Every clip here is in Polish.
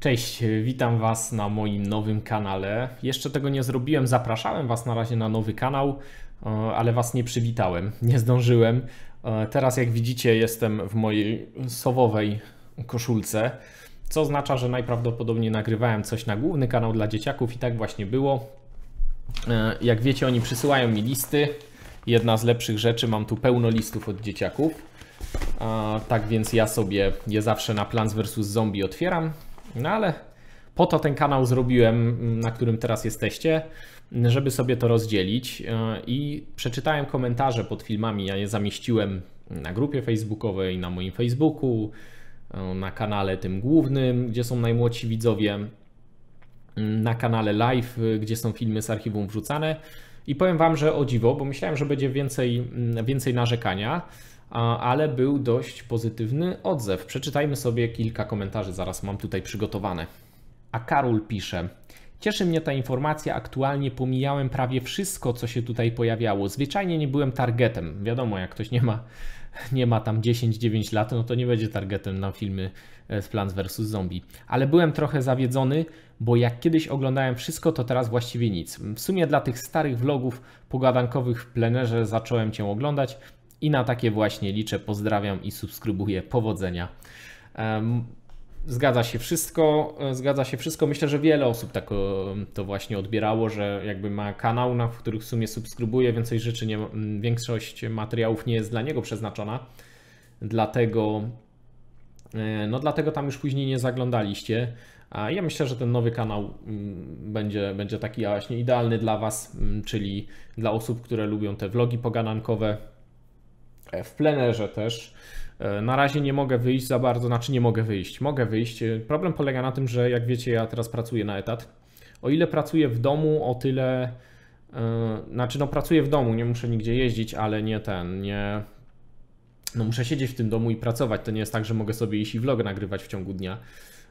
Cześć, witam Was na moim nowym kanale. Jeszcze tego nie zrobiłem, zapraszałem Was na razie na nowy kanał, e, ale Was nie przywitałem, nie zdążyłem. E, teraz, jak widzicie, jestem w mojej sowowej koszulce, co oznacza, że najprawdopodobniej nagrywałem coś na główny kanał dla dzieciaków i tak właśnie było. E, jak wiecie, oni przysyłają mi listy. Jedna z lepszych rzeczy, mam tu pełno listów od dzieciaków. Tak więc ja sobie je zawsze na Plants vs. Zombie otwieram no ale po to ten kanał zrobiłem, na którym teraz jesteście, żeby sobie to rozdzielić. E, I przeczytałem komentarze pod filmami. Ja je zamieściłem na grupie facebookowej, na moim Facebooku, e, na kanale tym głównym, gdzie są najmłodsi widzowie, na kanale live, gdzie są filmy z archiwum wrzucane. I powiem Wam, że o dziwo, bo myślałem, że będzie więcej, więcej narzekania ale był dość pozytywny odzew. Przeczytajmy sobie kilka komentarzy, zaraz mam tutaj przygotowane. A Karol pisze: Cieszy mnie ta informacja, aktualnie pomijałem prawie wszystko, co się tutaj pojawiało. Zwyczajnie nie byłem targetem. Wiadomo, jak ktoś nie ma, nie ma tam 10-9 lat, no to nie będzie targetem na filmy z e, Plants vs. Zombie. Ale byłem trochę zawiedzony, bo jak kiedyś oglądałem wszystko, to teraz właściwie nic. W sumie dla tych starych vlogów pogadankowych w plenerze zacząłem Cię oglądać i na takie właśnie liczę. Pozdrawiam i subskrybuję. Powodzenia. Zgadza się wszystko, zgadza się wszystko. Myślę, że wiele osób tak to właśnie odbierało, że jakby ma kanał, na których w sumie subskrybuje, więcej rzeczy nie, większość materiałów nie jest dla niego przeznaczona. Dlatego, e, no dlatego tam już później nie zaglądaliście. A ja myślę, że ten nowy kanał będzie, będzie taki właśnie idealny dla Was, czyli dla osób, które lubią te vlogi poganankowe, E, w plenerze też. E, na razie nie mogę wyjść za bardzo, znaczy nie mogę wyjść. Mogę wyjść. E, problem polega na tym, że jak wiecie, ja teraz pracuję na etat. O ile pracuję w domu, o tyle. Yy, znaczy, no pracuję w domu, nie muszę nigdzie jeździć, ale nie ten, nie. No muszę siedzieć w tym domu i pracować. To nie jest tak, że mogę sobie iść i vlog nagrywać w ciągu dnia.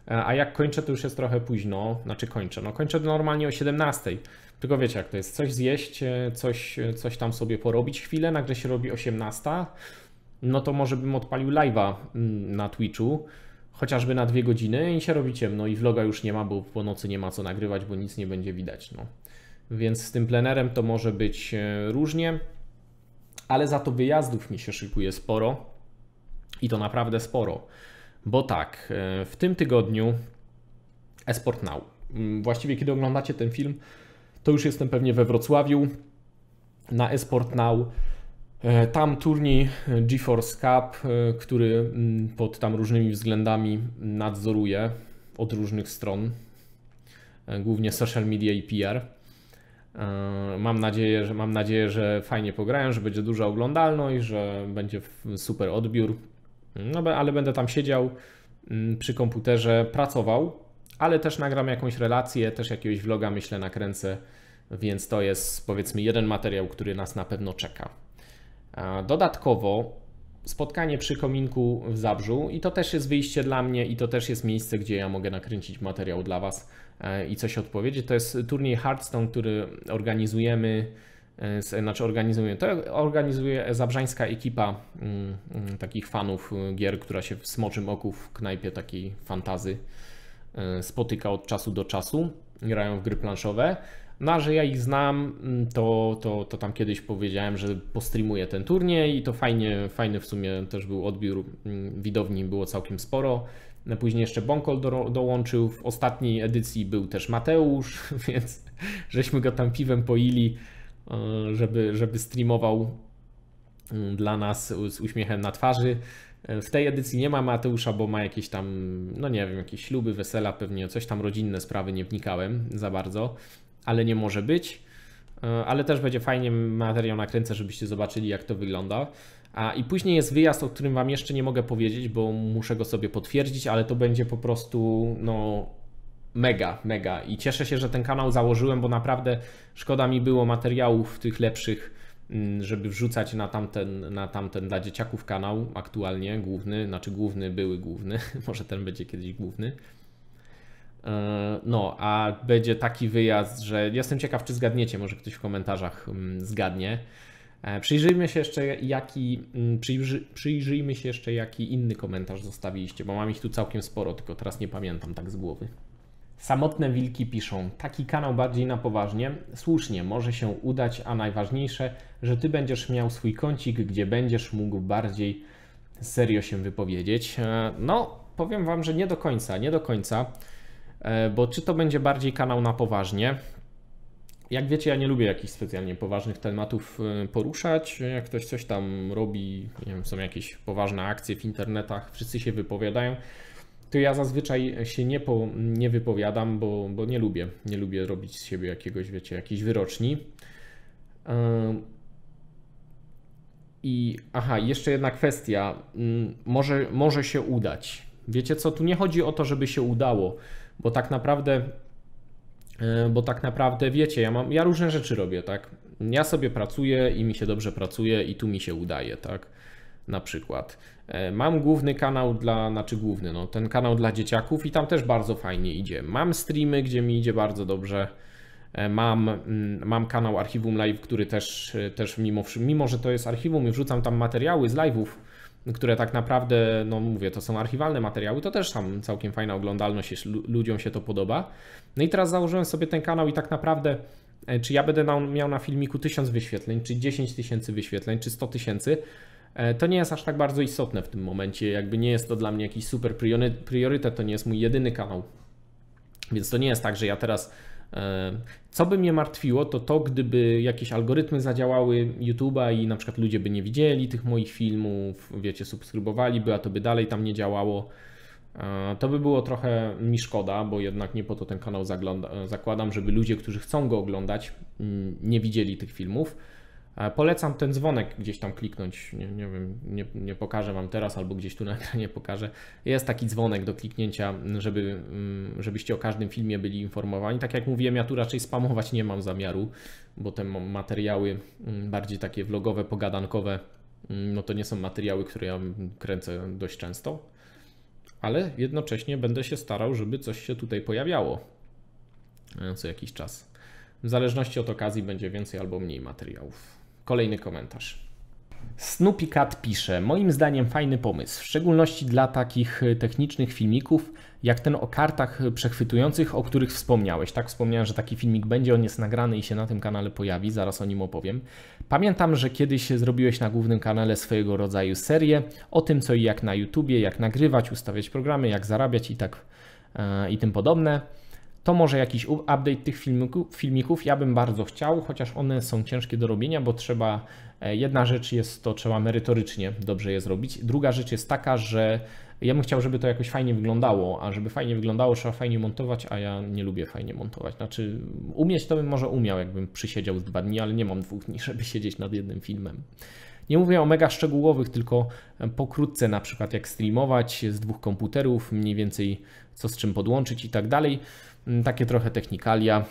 A jak kończę, to już jest trochę późno. Znaczy kończę. No kończę normalnie o 17. Tylko wiecie jak to jest, coś zjeść, e, coś, e, coś tam sobie porobić chwilę, nagle się robi 18, no to może bym odpalił live'a mm, na Twitchu, chociażby na dwie godziny i się robi ciemno i vloga już nie ma, bo po nocy nie ma co nagrywać, bo nic nie będzie widać. No. Więc z tym plenerem to może być e, różnie, ale za to wyjazdów mi się szykuje sporo i to naprawdę sporo. Bo tak, w tym tygodniu Esport Now. Mm, właściwie kiedy oglądacie ten film, to już jestem pewnie we Wrocławiu na Esport Now. E, tam turniej GeForce Cup, e, który mm, pod tam różnymi względami nadzoruje od różnych stron, e, głównie social media i PR. Mam nadzieję, że, mam nadzieję, że fajnie pograją, że będzie duża oglądalność, że będzie super odbiór. No, ale będę tam siedział mm, przy komputerze, pracował, ale też nagram jakąś relację, też jakiegoś vloga myślę nakręcę więc to jest powiedzmy jeden materiał, który nas na pewno czeka. Dodatkowo spotkanie przy kominku w Zabrzu i to też jest wyjście dla mnie i to też jest miejsce, gdzie ja mogę nakręcić materiał dla Was e, i coś odpowiedzieć. To jest turniej Hearthstone, który organizujemy, znaczy organizujemy, to organizuje zabrzańska ekipa mm, mm, takich fanów gier, która się w Smoczym Oku w knajpie takiej fantazy e, spotyka od czasu do czasu. Grają w gry planszowe. No, a że ja ich znam, mm, to, to, to tam kiedyś powiedziałem, że postreamuję ten turniej i to fajnie, fajny w sumie też był odbiór widowni, było całkiem sporo. Później jeszcze Bonkol do, dołączył, w ostatniej edycji był też Mateusz, więc żeśmy go tam piwem poili, e, żeby, żeby streamował mm, dla nas z uśmiechem na twarzy. E, w tej edycji nie ma Mateusza, bo ma jakieś tam, no nie wiem, jakieś śluby, wesela, pewnie coś tam rodzinne sprawy, nie wnikałem za bardzo ale nie może być. E, ale też będzie fajnie materiał nakręcę, żebyście zobaczyli, jak to wygląda. A i później jest wyjazd, o którym Wam jeszcze nie mogę powiedzieć, bo muszę go sobie potwierdzić, ale to będzie po prostu no, mega, mega. I cieszę się, że ten kanał założyłem, bo naprawdę szkoda mi było materiałów tych lepszych, mm, żeby wrzucać na tamten, na tamten dla dzieciaków kanał aktualnie, główny, znaczy główny, były główny, może ten będzie kiedyś główny. E, no, a będzie taki wyjazd, że jestem ciekaw, czy zgadniecie, może ktoś w komentarzach mm, zgadnie. Przyjrzyjmy się jeszcze jaki, mm, przyjrzy, przyjrzyjmy się jeszcze jaki inny komentarz zostawiliście, bo mam ich tu całkiem sporo, tylko teraz nie pamiętam tak z głowy. Samotne wilki piszą, taki kanał bardziej na poważnie. Słusznie, może się udać, a najważniejsze, że ty będziesz miał swój kącik, gdzie będziesz mógł bardziej serio się wypowiedzieć. E, no, powiem wam, że nie do końca, nie do końca, e, bo czy to będzie bardziej kanał na poważnie? Jak wiecie, ja nie lubię jakichś specjalnie poważnych tematów e, poruszać. Jak ktoś coś tam robi, nie wiem, są jakieś poważne akcje w internetach, wszyscy się wypowiadają to ja zazwyczaj się nie, po, nie wypowiadam, bo, bo nie lubię. Nie lubię robić z siebie jakiegoś, wiecie, jakiejś wyroczni. I aha, jeszcze jedna kwestia. Mm, może, może się udać. Wiecie co, tu nie chodzi o to, żeby się udało, bo tak naprawdę, e, bo tak naprawdę wiecie, ja, mam, ja różne rzeczy robię, tak? Ja sobie pracuję i mi się dobrze pracuje i tu mi się udaje, tak? Na przykład. E, mam główny kanał dla, znaczy główny, no ten kanał dla dzieciaków i tam też bardzo fajnie idzie. Mam streamy, gdzie mi idzie bardzo dobrze. E, mam, mm, mam kanał Archiwum Live, który też, e, też mimo, mimo, że to jest archiwum i wrzucam tam materiały z live'ów, które tak naprawdę, no mówię, to są archiwalne materiały, to też tam całkiem fajna oglądalność, jeśli ludziom się to podoba. No i teraz założyłem sobie ten kanał i tak naprawdę, czy ja będę miał na filmiku 1000 wyświetleń, czy 10 tysięcy wyświetleń, czy 100 tysięcy, to nie jest aż tak bardzo istotne w tym momencie, jakby nie jest to dla mnie jakiś super priorytet, to nie jest mój jedyny kanał. Więc to nie jest tak, że ja teraz. E, co by mnie martwiło, to to, gdyby jakieś algorytmy zadziałały YouTube'a i na przykład ludzie by nie widzieli tych moich filmów, wiecie, subskrybowaliby, a to by dalej tam nie działało. E, to by było trochę mi szkoda, bo jednak nie po to ten kanał zakładam, żeby ludzie, którzy chcą go oglądać, mm, nie widzieli tych filmów. Polecam ten dzwonek gdzieś tam kliknąć. Nie, nie wiem, nie, nie, pokażę Wam teraz, albo gdzieś tu na ekranie pokażę. Jest taki dzwonek do kliknięcia, żeby, mm, żebyście o każdym filmie byli informowani. Tak jak mówiłem, ja tu raczej spamować nie mam zamiaru, bo te materiały mm, bardziej takie vlogowe, pogadankowe, mm, no to nie są materiały, które ja kręcę dość często. Ale jednocześnie będę się starał, żeby coś się tutaj pojawiało e, co jakiś czas. W zależności od okazji będzie więcej albo mniej materiałów. Kolejny komentarz. Snoopy Cat pisze: Moim zdaniem fajny pomysł, w szczególności dla takich e, technicznych filmików, jak ten o kartach przechwytujących, o których wspomniałeś. Tak, wspomniałem, że taki filmik będzie, on jest nagrany i się na tym kanale pojawi, zaraz o nim opowiem. Pamiętam, że kiedyś zrobiłeś na głównym kanale swojego rodzaju serię o tym, co i jak na YouTubie, jak nagrywać, ustawiać programy, jak zarabiać i tak yy, i tym podobne to może jakiś update tych filmików, filmików. Ja bym bardzo chciał, chociaż one są ciężkie do robienia, bo trzeba. E, jedna rzecz jest to, trzeba merytorycznie dobrze je zrobić. Druga rzecz jest taka, że ja bym chciał, żeby to jakoś fajnie wyglądało, a żeby fajnie wyglądało, trzeba fajnie montować, a ja nie lubię fajnie montować. Znaczy, umieć to bym może umiał, jakbym przysiedział z dwa dni, ale nie mam dwóch dni, żeby siedzieć nad jednym filmem. Nie mówię o mega szczegółowych, tylko pokrótce, na przykład jak streamować z dwóch komputerów, mniej więcej co z czym podłączyć i tak dalej. Mm, takie trochę technikalia.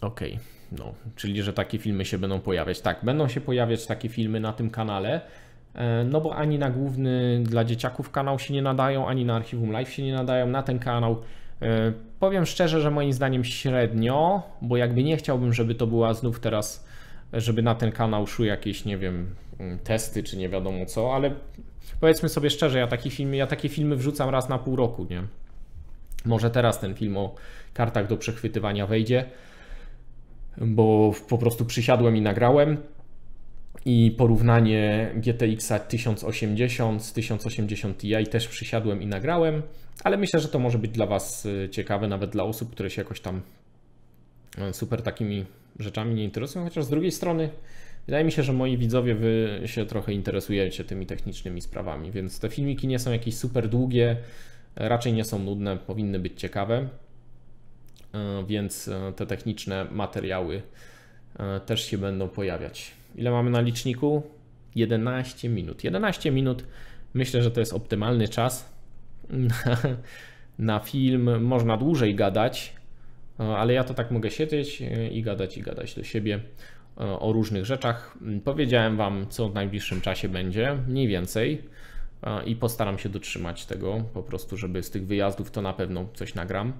Ok, no, czyli że takie filmy się będą pojawiać. Tak, będą się pojawiać takie filmy na tym kanale. E, no bo ani na główny dla dzieciaków kanał się nie nadają, ani na archiwum live się nie nadają. Na ten kanał e, powiem szczerze, że moim zdaniem średnio, bo jakby nie chciałbym, żeby to była znów teraz, żeby na ten kanał szły jakieś, nie wiem, mm, testy czy nie wiadomo co, ale powiedzmy sobie szczerze, ja takie filmy, ja takie filmy wrzucam raz na pół roku, nie? Może teraz ten film o kartach do przechwytywania wejdzie, bo po prostu przysiadłem i nagrałem. I porównanie GTX 1080 z 1080 Ti też przysiadłem i nagrałem, ale myślę, że to może być dla Was y, ciekawe, nawet dla osób, które się jakoś tam super takimi rzeczami nie interesują, chociaż z drugiej strony wydaje mi się, że moi widzowie Wy się trochę interesujecie tymi technicznymi sprawami, więc te filmiki nie są jakieś super długie, raczej nie są nudne, powinny być ciekawe, e, więc e, te techniczne materiały e, też się będą pojawiać. Ile mamy na liczniku? 11 minut. 11 minut myślę, że to jest optymalny czas na film. Można dłużej gadać, ale ja to tak mogę siedzieć i gadać i gadać do siebie o różnych rzeczach. Powiedziałem Wam, co w najbliższym czasie będzie, mniej więcej i postaram się dotrzymać tego, po prostu, żeby z tych wyjazdów to na pewno coś nagram.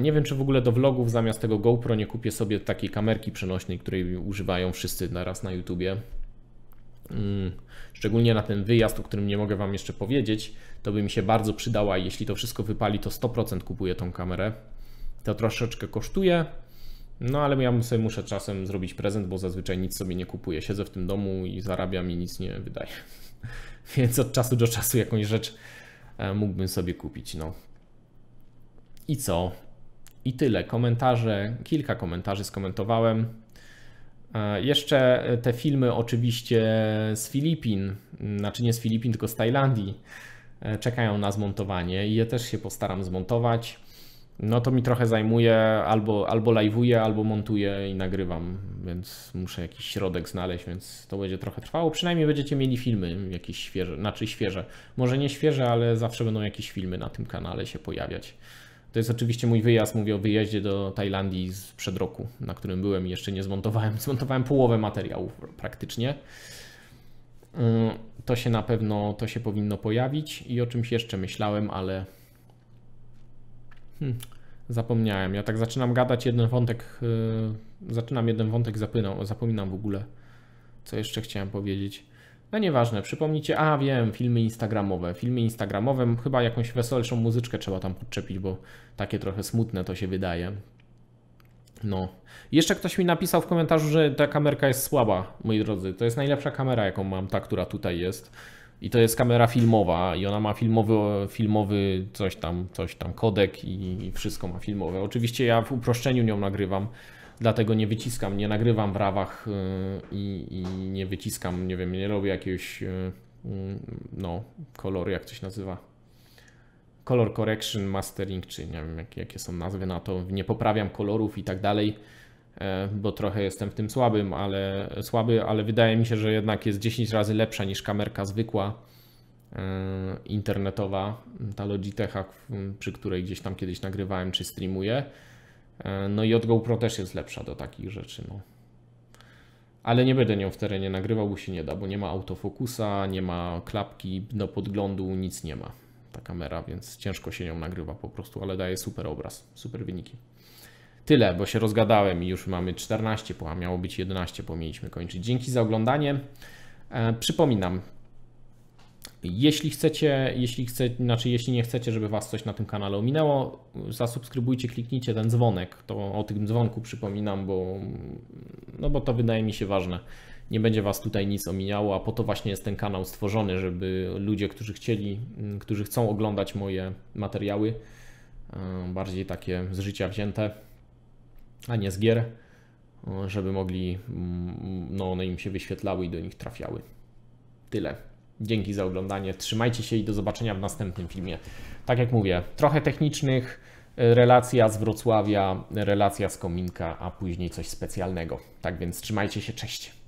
Nie wiem, czy w ogóle do vlogów zamiast tego GoPro nie kupię sobie takiej kamerki przenośnej, której używają wszyscy naraz na YouTubie. Mm, szczególnie na ten wyjazd, o którym nie mogę Wam jeszcze powiedzieć, to by mi się bardzo przydała. Jeśli to wszystko wypali, to 100% kupuję tą kamerę. To troszeczkę kosztuje, no ale ja sobie muszę czasem zrobić prezent, bo zazwyczaj nic sobie nie kupuję. Siedzę w tym domu i zarabiam i nic nie wydaję. Więc od czasu do czasu jakąś rzecz e, mógłbym sobie kupić. No. I co? I tyle. Komentarze, kilka komentarzy skomentowałem. E, jeszcze te filmy oczywiście z Filipin, znaczy nie z Filipin, tylko z Tajlandii, e, czekają na zmontowanie i je też się postaram zmontować. No to mi trochę zajmuje, albo, albo live'uję, albo montuję i nagrywam, więc muszę jakiś środek znaleźć, więc to będzie trochę trwało. Przynajmniej będziecie mieli filmy jakieś świeże, znaczy świeże. Może nie świeże, ale zawsze będą jakieś filmy na tym kanale się pojawiać. To jest oczywiście mój wyjazd, mówię o wyjeździe do Tajlandii sprzed roku, na którym byłem i jeszcze nie zmontowałem. Zmontowałem połowę materiałów praktycznie. Mm, to się na pewno, to się powinno pojawić i o czymś jeszcze myślałem, ale Hmm, zapomniałem. Ja tak zaczynam gadać, jeden wątek, yy, zaczynam jeden wątek, zapynam, zapominam w ogóle, co jeszcze chciałem powiedzieć. No nieważne, przypomnijcie, a wiem, filmy instagramowe. Filmy instagramowe, chyba jakąś weselszą muzyczkę trzeba tam podczepić, bo takie trochę smutne to się wydaje. No. Jeszcze ktoś mi napisał w komentarzu, że ta kamerka jest słaba, moi drodzy. To jest najlepsza kamera, jaką mam, ta, która tutaj jest. I to jest kamera filmowa i ona ma filmowy, filmowy coś tam, coś tam, kodek i, wszystko ma filmowe. Oczywiście ja w uproszczeniu nią nagrywam, dlatego nie wyciskam, nie nagrywam w rawach y, i, i nie wyciskam, nie wiem, nie robię jakiegoś y, mm, no, koloru, jak to się nazywa. Color correction, mastering, czy nie wiem jakie, jakie są nazwy na to. Nie poprawiam kolorów i tak dalej bo trochę jestem w tym słabym, ale słaby, ale wydaje mi się, że jednak jest 10 razy lepsza niż kamerka zwykła e, internetowa, ta Logitecha, przy której gdzieś tam kiedyś nagrywałem czy streamuję. E, no i od GoPro też jest lepsza do takich rzeczy. No. Ale nie będę nią w terenie nagrywał, bo się nie da, bo nie ma autofokusa, nie ma klapki do podglądu, nic nie ma ta kamera, więc ciężko się nią nagrywa po prostu, ale daje super obraz, super wyniki. Tyle, bo się rozgadałem i już mamy 14 po, a miało być 11, bo mieliśmy kończyć. Dzięki za oglądanie. E, przypominam, jeśli chcecie, jeśli chcecie, znaczy jeśli nie chcecie, żeby Was coś na tym kanale ominęło, zasubskrybujcie, kliknijcie ten dzwonek. To o tym dzwonku przypominam, bo, no bo to wydaje mi się ważne. Nie będzie Was tutaj nic ominęło, a po to właśnie jest ten kanał stworzony, żeby ludzie, którzy chcieli, którzy chcą oglądać moje materiały, e, bardziej takie z życia wzięte, a nie z gier, żeby mogli, mm, no one im się wyświetlały i do nich trafiały. Tyle. Dzięki za oglądanie. Trzymajcie się i do zobaczenia w następnym filmie. Tak jak mówię, trochę technicznych, e, relacja z Wrocławia, relacja z Kominka, a później coś specjalnego. Tak więc trzymajcie się, cześć.